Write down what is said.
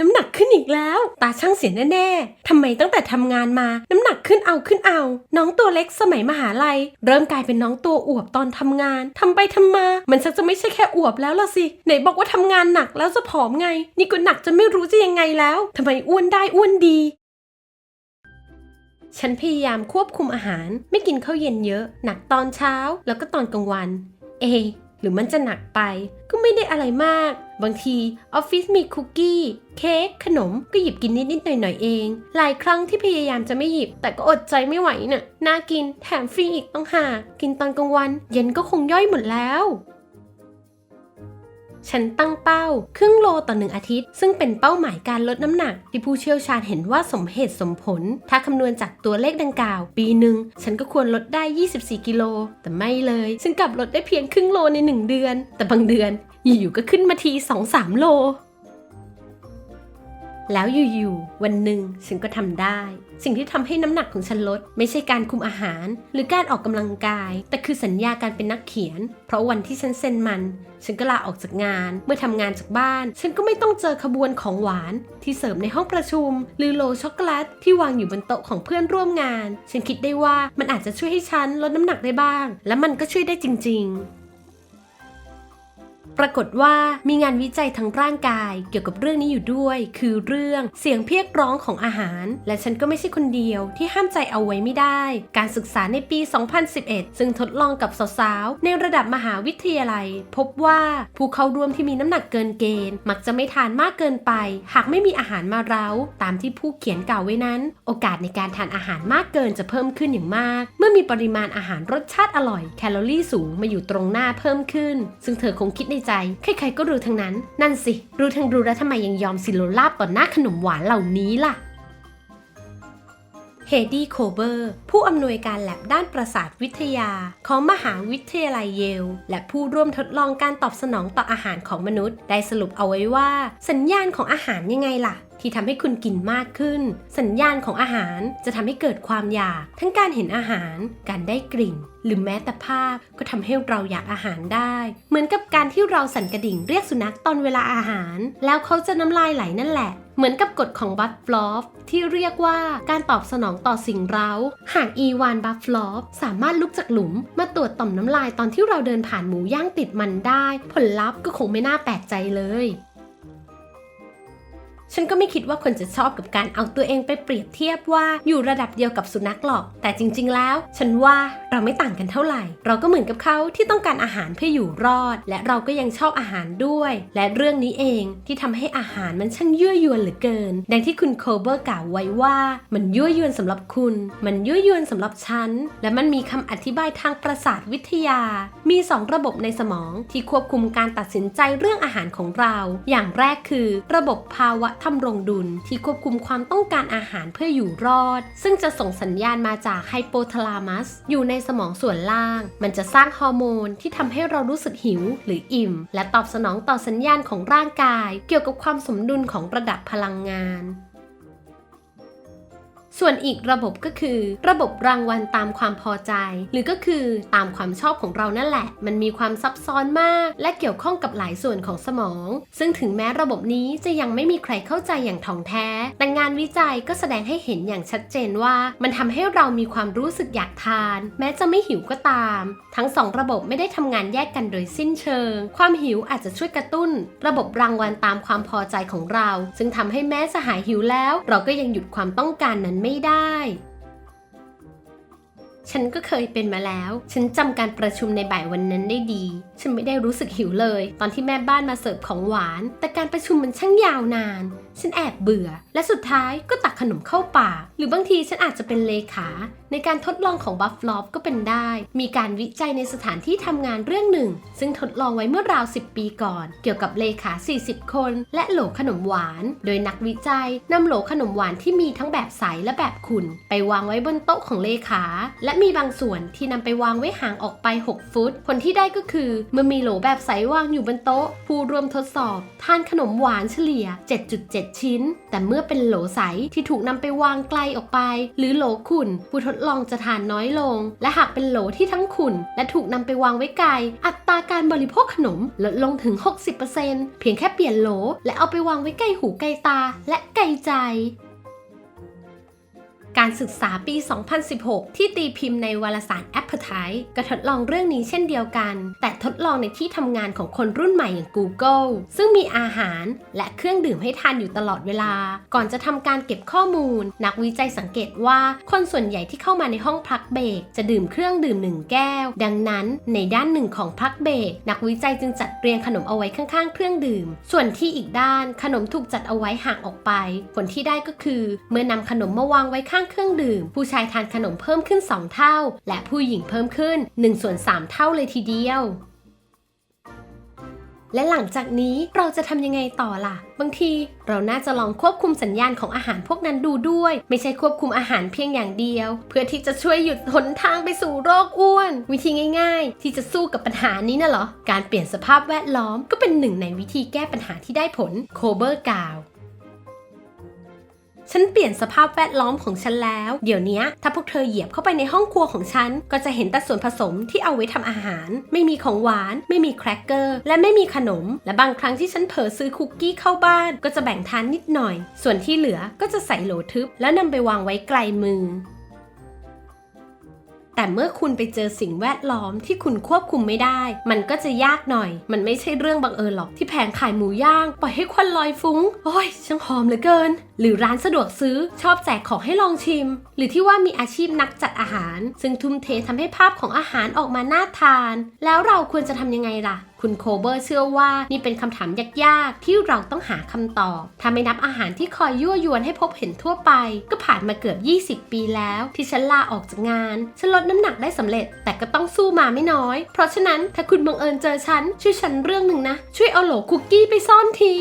น้ำหนักขึ้นอีกแล้ว ตาช่างเสียแน่ๆทำไมตั้งแต่ทำงานมา น้ำหนักขึ้นเอาขึ้นเอา น้องตัวเล็กสมัยมหาลัย เริ่มกลายเป็นน้องตัวอวบตอนทำงานทำไปทำมา มันชักจะไม่ใช่แค่อวบแล้วล่ะสิ ไหนบอกว่าทำงานหนักแล้วจะผอมไง นี่ก็หนักจนไม่รู้จะยังไงแล้วทำไมอ้วนได้อ้วนดีฉันพยายามควบคุมอาหาร ไม่กินข้าวเย็นเยอะ หนักตอนเช้า แล้วก็ตอนกลางวัน เอะ รือมันจะหนักไป ก็ไม่ได้อะไรมาก บางทีออฟฟิศมีคุกกี้ เค้กขนมก็หยิบกินนิดๆหน่อยๆเอง หลายครั้งที่พยายามจะไม่หยิบ แต่ก็อดใจไม่ไหวน่ะน่ากินแถมฟรีอีกต้องหากินตอนกลางวัน เย็นก็คงย่อยหมดแล้ว ฉันตั้งเป้า ครึ่งโลต่อหนึ่งอาทิตย์ ซึ่งเป็นเป้าหมายการลดน้ำหนัก ที่ผู้เชี่ยวชาญเห็นว่าสมเหตุสมผล ถ้าคำนวณจากตัวเลขดังกล่าว ปีหนึ่งฉันก็ควรลดได้ 24 กิโล แต่ไม่เลย ฉันกลับลดได้เพียงครึ่งโลใน 1 เดือน แต่บางเดือนอยู่ๆก็ขึ้นมาที 2-3 โล แล้วอยู่ๆวันหนึ่งฉันก็ทำได้ สิ่งที่ทำให้น้ำหนักของฉันลด ไม่ใช่การคุมอาหาร หรือการออกกำลังกาย แต่คือสัญญาการเป็นนักเขียน เพราะวันที่ฉันเซ็นมัน ฉันก็ลาออกจากงาน เมื่อทำงานจากบ้าน ฉันก็ไม่ต้องเจอขบวนของหวาน ที่เสิร์ฟในห้องประชุม หรือโลช็อกโกแลตที่วางอยู่บนโต๊ะของเพื่อนร่วมงาน ฉันคิดได้ว่ามันอาจจะช่วยให้ฉันลดน้ำหนักได้บ้าง และมันก็ช่วยได้จริง ๆ ปรากฏว่ามีงานวิจัยทางร่างกายเกี่ยวกับเรื่องนี้อยู่ด้วย คือเรื่องเสียงเพียกร้องของอาหาร และฉันก็ไม่ใช่คนเดียวที่ห้ามใจเอาไว้ไม่ได้ การศึกษาในปี 2011 ซึ่งทดลองกับสาวๆ ในระดับมหาวิทยาลัย พบว่าผู้เข้าร่วมที่มีน้ำหนักเกินเกณฑ์ มักจะไม่ทานมากเกินไป หากไม่มีอาหารมาเร้า ตามที่ผู้เขียนกล่าวไว้นั้น โอกาสในการทานอาหารมากเกินจะเพิ่มขึ้นอย่างมาก เมื่อมีปริมาณอาหารรสชาติอร่อย แคลอรี่สูงมาอยู่ตรงหน้าเพิ่มขึ้น ซึ่งเธอคงคิดในใจ ใครๆก็รู้ทั้งนั้น นั่นสิ รู้ทั้งรู้แล้วทำไมยังยอมสิโลลาบต่อหน้าขนมหวานเหล่านี้ล่ะ เฮดี้โคเบอร์ ผู้อำนวยการแลบด้านประสาทวิทยา ของมหาวิทยาลัยเยล และผู้ร่วมทดลองการตอบสนองต่ออาหารของมนุษย์ ได้สรุปเอาไว้ว่า สัญญาณของอาหารยังไงล่ะ ที่ทำให้คุณกินมากขึ้น สัญญาณของอาหารจะทำให้เกิดความอยาก ทั้งการเห็นอาหาร การได้กลิ่น หรือแม้แต่ภาพก็ทำให้เราอยากอาหารได้ เหมือนกับการที่เราสั่นกระดิ่งเรียกสุนัขตอนเวลาอาหาร แล้วเขาจะน้ำลายไหลนั่นแหละ เหมือนกับกฎของบัตฟลอฟที่เรียกว่าการตอบสนองต่อสิ่งเร้า หากอีวานบัตฟลอฟสามารถลุกจากหลุม มาตรวจต่อมน้ำลายตอนที่เราเดินผ่านหมูย่างติดมันได้ ผลลัพธ์ก็คงไม่น่าแปลกใจเลย ฉันก็ไม่คิดว่าคนจะชอบกับการเอาตัวเองไปเปรียบเทียบว่าอยู่ระดับเดียวกับสุนัขหรอก แต่จริง ๆ แล้ว ฉันว่าเราไม่ต่างกันเท่าไหร่ เราก็เหมือนกับเขาที่ต้องการอาหารเพื่ออยู่รอด และเราก็ยังชอบอาหารด้วย และเรื่องนี้เองที่ทำให้อาหารมันช่างยั่วยวนเหลือเกิน ดังที่คุณโคเบอร์กล่าวไว้ว่ามันยั่วยวนสำหรับคุณ มันยั่วยวนสำหรับฉัน และมันมีคำอธิบายทางประสาทวิทยา มีสองระบบในสมองที่ควบคุมการตัดสินใจเรื่องอาหารของเรา อย่างแรกคือ ระบบภาวะทำรงดุลที่ควบคุมความต้องการอาหารเพื่ออยู่รอด ซึ่งจะส่งสัญญาณมาจากไฮโปทาลามัส อยู่ในสมองส่วนล่าง มันจะสร้างฮอร์โมนที่ทำให้เรารู้สึกหิวหรืออิ่ม และตอบสนองต่อสัญญาณของร่างกาย เกี่ยวกับความสมดุลของระดับพลังงาน ส่วนอีกระบบก็คือ ระบบรางวัลตามความพอใจ หรือก็คือตามความชอบของเรานั่นแหละ มันมีความซับซ้อนมาก และเกี่ยวข้องกับหลายส่วนของสมอง ซึ่งถึงแม้ระบบนี้จะยังไม่มีใครเข้าใจอย่างถ่องแท้ แต่งานวิจัยก็แสดงให้เห็นอย่างชัดเจนว่า มันทำให้เรามีความรู้สึกอยากทาน แม้จะไม่หิวก็ตาม ทั้งสองระบบไม่ได้ทำงานแยกกันโดยสิ้นเชิง ความหิวอาจจะช่วยกระตุ้น ระบบรางวัลตามความพอใจของเรา ซึ่งทำให้แม้จะหายหิวแล้ว เราก็ยังหยุดความต้องการนั้นไม่ได้ ฉันก็เคยเป็นมาแล้ว ฉันจำการประชุมในบ่ายวันนั้นได้ดีฉันไม่ได้รู้สึกหิวเลย ตอนที่แม่บ้านมาเสิร์ฟของหวาน แต่การประชุมมันช่างยาวนาน ฉันแอบเบื่อ และสุดท้ายก็ตักขนมเข้าปาก หรือบางทีฉันอาจจะเป็นเลขา ในการทดลองของบัฟฟลอปก็เป็นได้ มีการวิจัยในสถานที่ทำงานเรื่องหนึ่ง ซึ่งทดลองไว้เมื่อราว 10 ปีก่อน เกี่ยวกับเลขา 40 คน และโหลขนมหวาน โดยนักวิจัยนำโหลขนมหวานที่มีทั้งแบบใสและแบบขุ่นไปวางไว้บนโต๊ะของเลขา และมีบางส่วนที่นำไปวางไว้ห่างออกไป 6 ฟุต ผลที่ได้ก็คือเมื่อมีโหลแบบใสวางอยู่บนโต๊ะ ผู้ร่วมทดสอบ ทานขนมหวานเฉลี่ย 7.7 ชิ้น แต่เมื่อเป็นโหลใสที่ถูกนำไปวางไกลออกไป หรือโหลขุ่น ผู้ทดลองจะทานน้อยลง และหากเป็นโหลที่ทั้งขุ่น และถูกนำไปวางไว้ไกล อัตราการบริโภคขนมลดลงถึง 60%เพียงแค่เปลี่ยนโหล และเอาไปวางไว้ใกล้หูใกล้ตา และไกลใจ การศึกษาปี 2016 ที่ตีพิมพ์ในวารสาร Appetite ก็ทดลองเรื่องนี้เช่นเดียวกัน แต่ทดลองในที่ทำงานของคนรุ่นใหม่อย่าง Google ซึ่งมีอาหารและเครื่องดื่มให้ทานอยู่ตลอดเวลา ก่อนจะทำการเก็บข้อมูล นักวิจัยสังเกตว่าคนส่วนใหญ่ที่เข้ามาในห้องพักเบรกจะดื่มเครื่องดื่มหนึ่งแก้ว ดังนั้นในด้านหนึ่งของพักเบรกนักวิจัยจึงจัดเรียงขนมเอาไว้ข้างๆ เครื่องดื่ม ส่วนที่อีกด้านขนมถูกจัดเอาไว้ห่างออกไป ผลที่ได้ก็คือ เมื่อนำขนมมาวางไว้ข้างเครื่องดื่ม ผู้ชายทานขนมเพิ่มขึ้น 2 เท่า และผู้หญิงเพิ่มขึ้น1ส่วน3 เท่าเลยทีเดียว และหลังจากนี้เราจะทำยังไงต่อล่ะ บางทีเราน่าจะลองควบคุมสัญญาณของอาหารพวกนั้นดูด้วย ไม่ใช่ควบคุมอาหารเพียงอย่างเดียว เพื่อที่จะช่วยหยุดหนทางไปสู่โรคอ้วน วิธีง่าย ๆ ที่จะสู้กับปัญหานี้น่ะเหรอการเปลี่ยนสภาพแวดล้อมก็เป็นหนึ่งในวิธีแก้ปัญหาที่ได้ผลโคเบอร์กาว ฉันเปลี่ยนสภาพแวดล้อมของฉันแล้ว เดี๋ยวนี้ถ้าพวกเธอเหยียบเข้าไปในห้องครัวของฉัน ก็จะเห็นแต่ส่วนผสมที่เอาไว้ทำอาหาร ไม่มีของหวาน ไม่มีแครกเกอร์ และไม่มีขนม และบางครั้งที่ฉันเผลอซื้อคุกกี้เข้าบ้าน ก็จะแบ่งทานนิดหน่อย ส่วนที่เหลือก็จะใส่โหลทึบ แล้วนำไปวางไว้ไกลมือแต่เมื่อคุณไปเจอสิ่งแวดล้อมที่คุณควบคุมไม่ได้ มันก็จะยากหน่อย มันไม่ใช่เรื่องบังเอิญหรอกที่แผงขายหมูย่าง ปล่อยให้ควันลอยฟุ้ง โอ้ยช่างหอมเหลือเกินหรือร้านสะดวกซื้อชอบแจกของให้ลองชิม หรือที่ว่ามีอาชีพนักจัดอาหาร ซึ่งทุ่มเททำให้ภาพของอาหารออกมาน่าทาน แล้วเราควรจะทำยังไงล่ะ คุณโคเบอร์เชื่อว่านี่เป็นคำถามยากๆ ที่เราต้องหาคำตอบ ถ้าไม่นับอาหารที่คอยยั่วยวนให้พบเห็นทั่วไป ก็ผ่านมาเกือบ 20 ปีแล้ว ที่ฉันลาออกจากงานฉันลดน้ำหนักได้สำเร็จ แต่ก็ต้องสู้มาไม่น้อย เพราะฉะนั้นถ้าคุณบังเอิญเจอฉันช่วยฉันเรื่องหนึ่งนะ ช่วยเอาโหลคุกกี้ไปซ่อนที